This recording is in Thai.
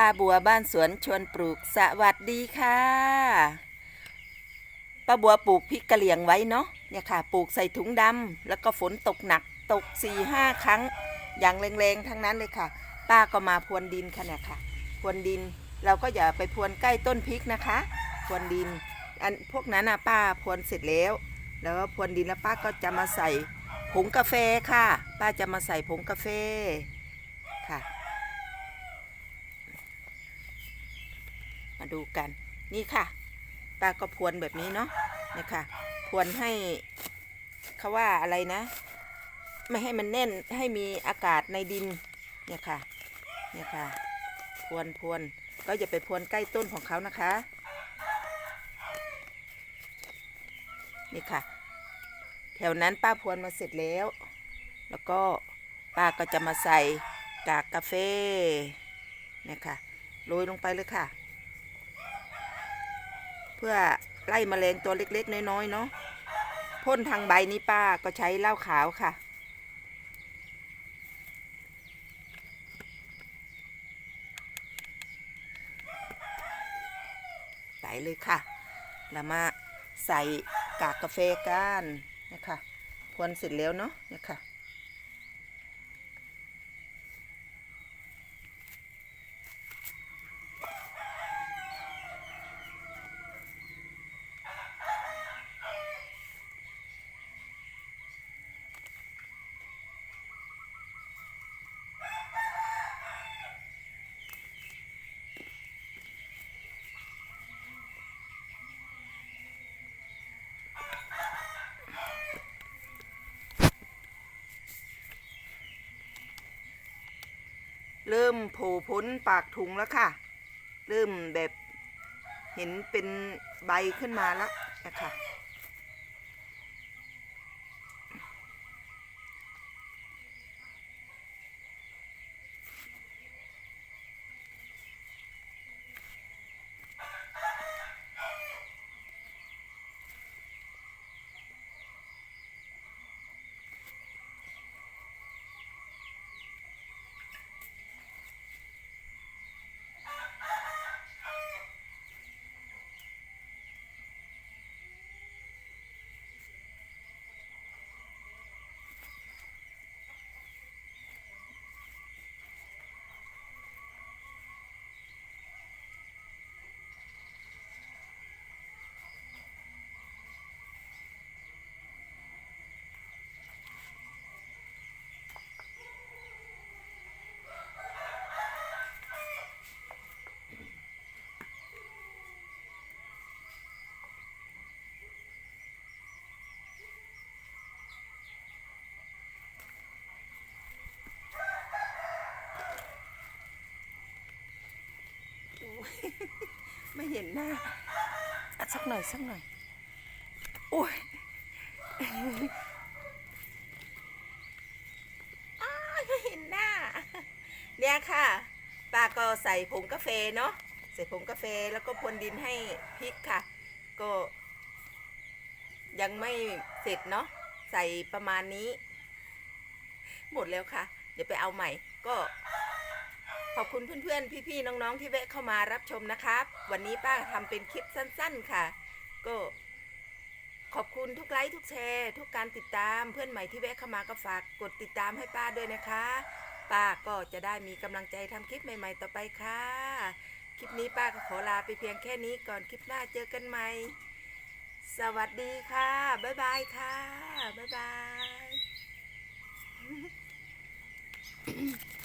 ป้าบัวบ้านสวนชวนปลูกสวัสดีค่ะป้าบัวปลูกพริกกะเหรี่ยงไว้เนาะเนี่ยค่ะ ปลูกใส่ถุงดำแล้วก็ฝนตกหนักตกสี่ห้าครั้ง อย่างแรงๆทั้งนั้นเลยค่ะ ป้าก็มาพรวนดินค่ะเนี่ยค่ะพรวนดินเราก็อย่าไปพรวนใกล้ต้นพริกนะคะพรวนดินอันพวกนั้นนะป้าพรวนเสร็จแล้ว แล้วพรวนดินแล้วป้าก็จะมาใส่ผงกาแฟค่ะ ป้าจะมาใส่ผงกาแฟค่ะ มาดูกันนี่ค่ะป้าก็พรวนแบบนี้เนาะเนี่ยค่ะพรวนให้เขาว่าอะไรนะ ไม่ให้มันแน่นให้มีอากาศในดินเนี่ยค่ะเนี่ยค่ะพรวนพรวนก็อย่าไปพรวนใกล้ต้นของเขานะคะนี่ค่ะ แถวนั้นป้าพรวนมาเสร็จแล้ว แล้วก็ป้าก็จะมาใส่กากกาแฟเนี่ยค่ะโรยลงไปเลยค่ะ เพื่อไล่แมลงตัวเล็กๆ น้อยๆเนาะพ่นทางใบนี้ป้าก็ใช้เหล้าขาวค่ะ ใส่เลยค่ะแล้วมาใส่กากกาแฟกันนะคะพวนเสร็จแล้วเนาะนี่ค่ะ เริ่มโผล่พ้นปากถุงแล้วค่ะ เริ่มแบบเห็นเป็นใบขึ้นมาแล้วนะคะ ไม่เห็นหน้าอะสักหน่อยสักหน่อยโอ้ยอ้ายไม่เห็นหน้า เนี่ยค่ะป้าก็ใส่ผงกาแฟเนาะใส่ผงกาแฟแล้วก็พรวนดินให้พริกค่ะ ก็ ยังไม่เสร็จเนาะใส่ประมาณนี้ หมดแล้วค่ะ เดี๋ยวไปเอาใหม่ก็ ขอบคุณเพื่อนๆ พี่ๆ น้องๆ ที่แวะเข้ามารับชมนะครับ วันนี้ป้าทำเป็นคลิปสั้นๆ ค่ะ ก็ขอบคุณทุกไลค์ทุกแชร์ทุกการติดตามเพื่อนใหม่ที่แวะเข้ามาก็ฝากกดติดตามให้ป้าด้วยนะคะ ป้าก็จะได้มีกำลังใจทำคลิปใหม่ๆ ต่อไปค่ะ คลิปนี้ป้าก็ขอลาไปเพียงแค่นี้ก่อนคลิปหน้าเจอกันใหม่ สวัสดีค่ะ บ๊ายบายค่ะ บ๊ายบาย